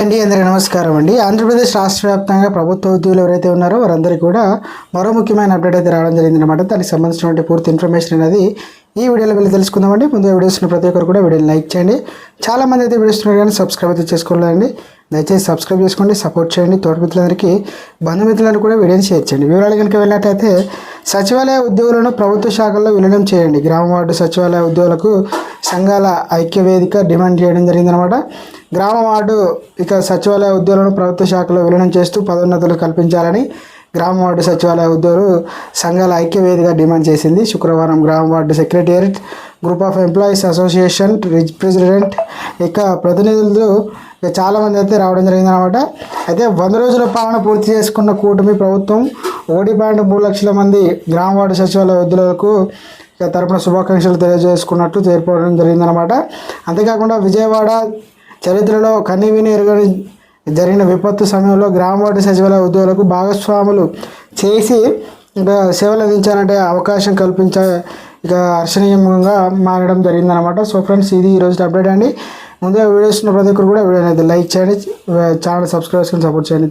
అండి అందరికీ నమస్కారం అండి ఆంధ్రప్రదేశ్ రాష్ట్ర వ్యాప్తంగా ప్రభుత్వ ఉద్యోగులు ఎవరైతే ఉన్నారో వారందరికీ కూడా మరో ముఖ్యమైన అప్డేట్ అయితే రావడం జరిగిందనమాట దానికి సంబంధించినటువంటి పూర్తి ఇన్ఫర్మేషన్ అనేది ఈ వీడియోలో వెళ్ళి తెలుసుకుందామండి. ముందుగా వీడియోస్ ఉన్న ప్రతి ఒక్కరు కూడా వీడియోని లైక్ చేయండి. చాలా మంది అయితే వీడియోస్ ఉన్నారు కానీ సబ్స్క్రైబ్ అయితే చేసుకోలేదండి. దయచేసి సబ్స్క్రైబ్ చేసుకోండి సపోర్ట్ చేయండి. తోటి మిత్రులందరికీ బంధుమిత్రులను కూడా వీడియోని షేర్ చేయండి. వివరాలు కనుక వెళ్ళినట్టయితే సచివాలయ ఉద్యోగులను ప్రభుత్వ శాఖల్లో విలీనం చేయండి. గ్రామ వార్డు సచివాలయ ఉద్యోగులకు సంఘాల ఐక్యవేదిక డిమాండ్ చేయడం జరిగిందనమాట గ్రామ వార్డు ఇక సచివాలయ ఉద్యోగులను ప్రభుత్వ శాఖలో విలీనం చేస్తూ పదోన్నతులు కల్పించాలని గ్రామ వార్డు సచివాలయ ఉద్యోగులు సంఘాల ఐక్యవేదిక డిమాండ్ చేసింది. శుక్రవారం గ్రామ ward secretariat group of employees association president ఇక ప్రతినిధులు ఇక చాలామంది అయితే రావడం జరిగిందనమాట అయితే వంద రోజుల పాలన పూర్తి చేసుకున్న కూటమి ప్రభుత్వం ఒకటి పాయింట్ మూడు లక్షల మంది గ్రామ వార్డు సచివాలయ ఉద్యోగులకు తరపున శుభాకాంక్షలు తెలియజేసుకున్నట్టు చేరుకోవడం జరిగిందనమాట అంతేకాకుండా విజయవాడ చరిత్రలో కనివిని ఎరుగని జరిగిన విపత్తు సమయంలో గ్రామ వార్డు సచివాలయ ఉద్యోగులకు భాగస్వాములు చేసి ఇంకా సేవలు అందించాలంటే అవకాశం కల్పించ ఇక హర్షణీయంగా మారడం జరిగిందనమాట సో ఫ్రెండ్స్ ఇది ఈరోజు అప్డేట్ అండి. ముందుగా వీడియోస్ ఉన్న ప్రతి ఒక్కరు కూడా వీడియో అనేది లైక్ చేయండి ఛానల్ సబ్స్క్రైబ్ చేసుకుని సపోర్ట్ చేయండి.